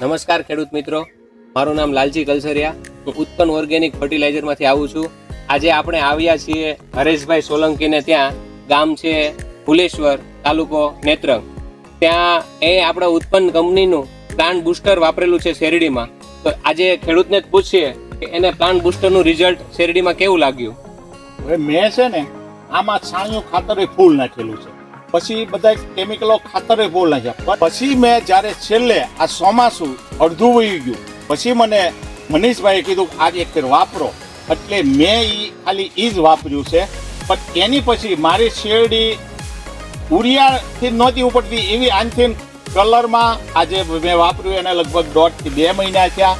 નમસ્કાર ખેડૂત મિત્રો. મારું નામ લાલજી કલસરિયા. હું ઉત્પન્ન ઓર્ગેનિક ફર્ટિલાઇઝરમાંથી આવું છું. આજે આપણે આવ્યા છીએ હરેશભાઈ સોલંકીને ત્યાં. ગામ છે ફુલેશ્વર તાલુકો નેત્રંગ. ત્યાં એ આપણા ઉત્પન્ન કંપનીનું પ્લાન્ટ બુસ્ટર વાપરેલું છે શેરડીમાં. તો આજે ખેડૂતને જ પૂછીએ કે એને પ્લાન્ટ બુસ્ટરનું રિઝલ્ટ શેરડીમાં કેવું લાગ્યું? હવે મેં છે ને આમાં છાણિયું ખાતર ફૂલ નાખેલું છે. પછી બધા કેમિકલો ખાતરે ભૂલ નાખ્યા પછી મેં જ્યારે છેલ્લે આ ચોમાસું અડધું વહી ગયું, પછી મને મનીષભાઈએ કીધું આજ એક ફેર વાપરો. એટલે મેં એ ખાલી એ જ વાપર્યું છે. પણ એની પછી મારી શેરડી ઉરિયાથી નહોતી ઉપડતી એવી આનથી કલરમાં આજે મેં વાપર્યું, એને લગભગ દોઢથી બે મહિના થયા.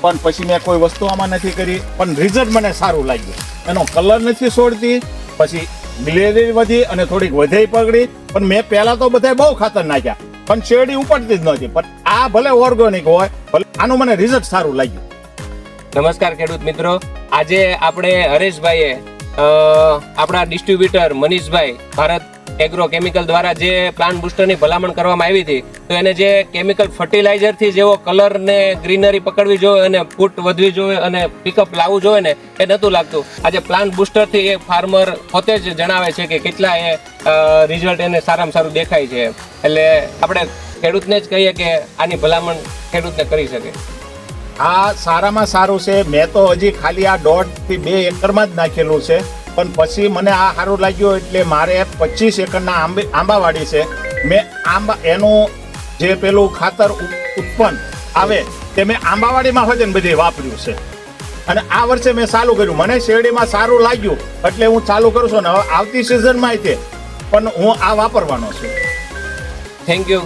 પણ પછી મેં કોઈ વસ્તુ આમાં નથી કરી, પણ રિઝલ્ટ મને સારું લાગ્યું. એનો કલર નથી છોડતી પછી ગ્લેરી વધી અને થોડીક વધે પગડી, પણ મેં પહેલા તો બધા બહુ ખાતર નાખ્યા. પણ શેરડી ઉપડતી જ નથી પણ આ ભલે ઓર્ગેનિક હોય, ભલે આનું મને રિઝલ્ટ સારું લાગ્યું. નમસ્કાર ખેડૂત મિત્રો. આજે આપણે હરેશભાઈએ આપણા distributor Manishbhai, Bharat agro chemical દ્વારા જે પ્લાન્ટ બુસ્ટરની ભલામણ કરવામાં આવી હતી, તો એને જે કેમિકલ ફર્ટિલાઇઝરથી જેવો કલર ને ગ્રીનરી પકડવી જોઈએ અને ફૂટ વધવી જોઈએ અને પિકઅપ લાવવું જોઈએ ને, એ નહોતું લાગતું. આજે પ્લાન્ટ બુસ્ટરથી એ ફાર્મર પોતે જ જણાવે છે કે કેટલા એ રિઝલ્ટ એને સારામાં સારું દેખાય છે. એટલે આપણે ખેડૂતને જ કહીએ કે આની ભલામણ ખેડૂતને કરી શકે. આ સારામાં સારું છે. મેં તો હજી ખાલી આ દોઢથી બે એકરમાં જ નાખેલું છે. પણ પછી મને આ સારું લાગ્યું એટલે મારે પચીસ એકરના આંબે આંબાવાડી છે. મેં આંબા એનું જે પેલું ખાતર ઉત્પન્ન આવે તે મેં આંબાવાડીમાં હોય ને બધે વાપર્યું છે. અને આ વર્ષે મેં ચાલુ કર્યું. મને શેરડીમાં સારું લાગ્યું એટલે હું ચાલુ કરું છું ને હવે આવતી સિઝનમાં તે પણ હું આ વાપરવાનો છું. Thank you